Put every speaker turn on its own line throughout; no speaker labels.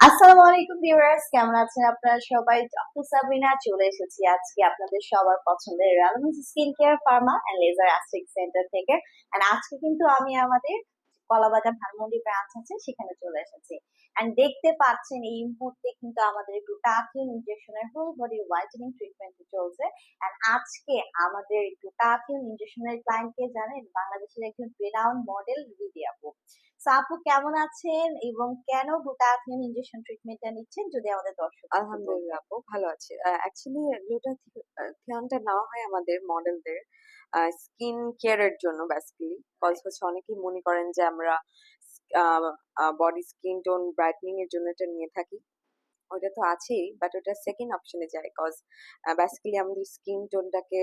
আসসালামু আলাইকুম ভিউয়ার্স, কেমন আছেন আপনারা সবাই? ডক্টর সাবিনা চলে এসেছি আজকে আপনাদের সবার পছন্দের relevance skin care pharma and laser aesthetic centre থেকে। এন্ড আজকে কিন্তু আমি আমাদের কলাবাগান ধানমন্ডি ব্রাঞ্চ আছে, সেখানে চলে এসেছি। এন্ড দেখতে পাচ্ছেন এই মুহূর্তে কিন্তু আমাদের গ্লুটাথিয়ন ইনজেকশনের হোল বডি হোয়াইটেনিং ট্রিটমেন্ট চলছে। এন্ড আজকে আমাদের গ্লুটাথিয়ন ইনজেকশনের ক্লায়েন্টকে জানেন? বাংলাদেশের একজন রেনাউন্ড মডেল রিদি আপু কেমন আছেন? এবং কেন গ্লুটাথিয়ন ইনজেকশন ট্রিটমেন্টটা নিচ্ছেন যদি আমাদের দর্শক
আলহামদুলিল্লাহ আপু ভালো আছি। অ্যাকচুয়ালি গ্লুটাথিয়নটা নেওয়া হয় আমাদের মডেলদের স্কিন কেয়ারের জন্য বেসিক্যালি কজ হচ্ছে অনেকেই মনে করেন যে আমরা বডি স্কিন টোন ব্রাইটনিং এর জন্য এটা নিয়ে থাকি। ওটা তো আছেই বাট ওটা সেকেন্ড অপশনে যায় কজ বেসিক্যালি আমাদের স্কিন টোনটাকে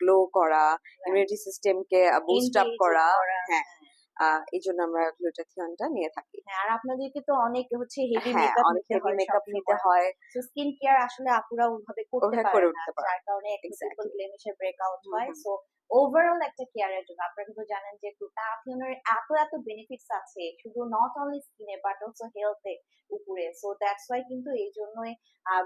গ্লো করা ইমিউনিটি সিস্টেমকে বুস্ট আপ করা হ্যাঁ। আহ, এই জন্য আমরা গ্লুটাথিয়নটা নিয়ে থাকি।
হ্যাঁ, আর আপনাদেরকে তো অনেক হচ্ছে হেভি
হ্যাঁ
মেকআপ
অনেক হেভি মেকআপ নিতে হয়।
তো স্কিন কেয়ার আসলে আপুরা ওইভাবে করতে পারে না যার কারণে একটা. ব্লেমিশের ব্রেকআউট হয়। সো ওভারঅল একটা কেয়ারের জন্য আপনারা কিন্তু জানেন যে গ্লুটাথিয়নের এত এত বেনিফিটস আছে শুধু নট অনলি স্কিনে বাট অলসো হেলথে উপরে। সো দ্যাটস ওয়াই কিন্তু এই জন্যই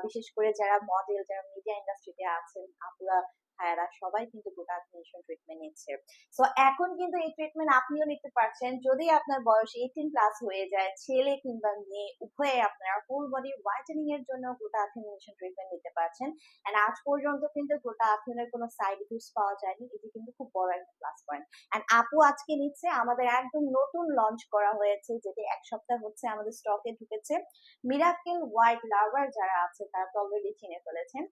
বিশেষ করে যারা মডেল যারা মিডিয়া ইন্ডাস্ট্রিতে আছেন আপুরা ভাইয়ারা সবাই কিন্তু গোটা গ্লুটাথিয়ন ট্রিটমেন্ট নিচ্ছে। সো এখন কিন্তু এই ট্রিটমেন্ট আপনিও নিতে পারছেন। যদি আপনার বয়স এইটিন প্লাস হয়ে যায়, ছেলে কিংবা মেয়ে, উভয়ে আপনারা ফুল বডি হোয়াইটেনিং এর জন্য গোটা গ্লুটাথিয়ন ট্রিটমেন্ট নিতে পারছেন। এন্ড আজ পর্যন্ত কিন্তু গোটা গ্লুটাথিয়নের কোনো সাইড ইফেক্টস পাওয়া যায়নি। এটি কিন্তু খুব বড় একটা প্লাস পয়েন্ট এন্ড আপু আজকে নিচ্ছে, আমাদের একদম নতুন লঞ্চ করা হয়েছে, যেটি এক সপ্তাহ হচ্ছে আমাদের স্টকে ঢুকেছে। মিরাকেল হোয়াইট লাভার যারা আছে, তারা তো অলরেডি চিনে ফেলেছেন।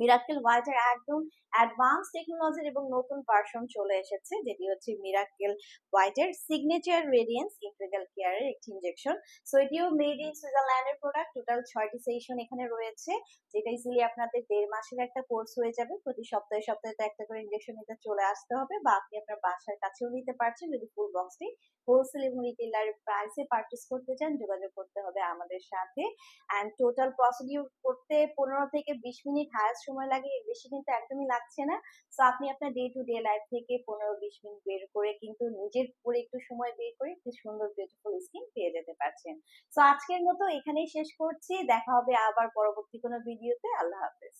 মিরাকেল হোয়াইটের একদম অ্যাডভান্স টেকনোলজির এবং নতুন ভার্সন চলে এসেছে, যেটি হচ্ছে মিরাকেল হোয়াইটের সিগনেচার রেডিয়েন্স ইন্টিগ্রাল কেয়ারের একটি ইনজেকশন সো এটিও মেড ইন সুইজারল্যান্ডের প্রোডাক্ট টোটাল ছয়টি সেশন এখানে রয়েছে, যেটা ইজিলি আপনাদের দেড় মাসের একটা কোর্স হয়ে যাবে। প্রতি সপ্তাহে সপ্তাহে তো একটা করে ইনজেকশন নিতে চলে আসতে হবে বা আপনি আপনার বাসার কাছেও নিতে পারছেন, যদি ফুল বক্সটি হোলসেল এবং রিটেলার প্রাইসে পারচেস করতে চান, যোগাযোগ করতে হবে আমাদের সাথে। অ্যান্ড টোটাল প্রসিডিউর করতে পনেরো থেকে বিশ মিনিট হায়ার সময় লাগে, এর বেশি কিন্তু একদমই লাগছে না। সো আপনি আপনার ডে টু ডে লাইফ থেকে পনেরো বিশ মিনিট বের করে কিন্তু নিজের উপরে একটু সময় বের করে একটু সুন্দর বিউটিফুল স্কিন পেয়ে যেতে পারছেন। সো আজকের মতো এখানেই শেষ করছি। দেখা হবে আবার পরবর্তী কোনো ভিডিওতে আল্লাহ হাফেজ।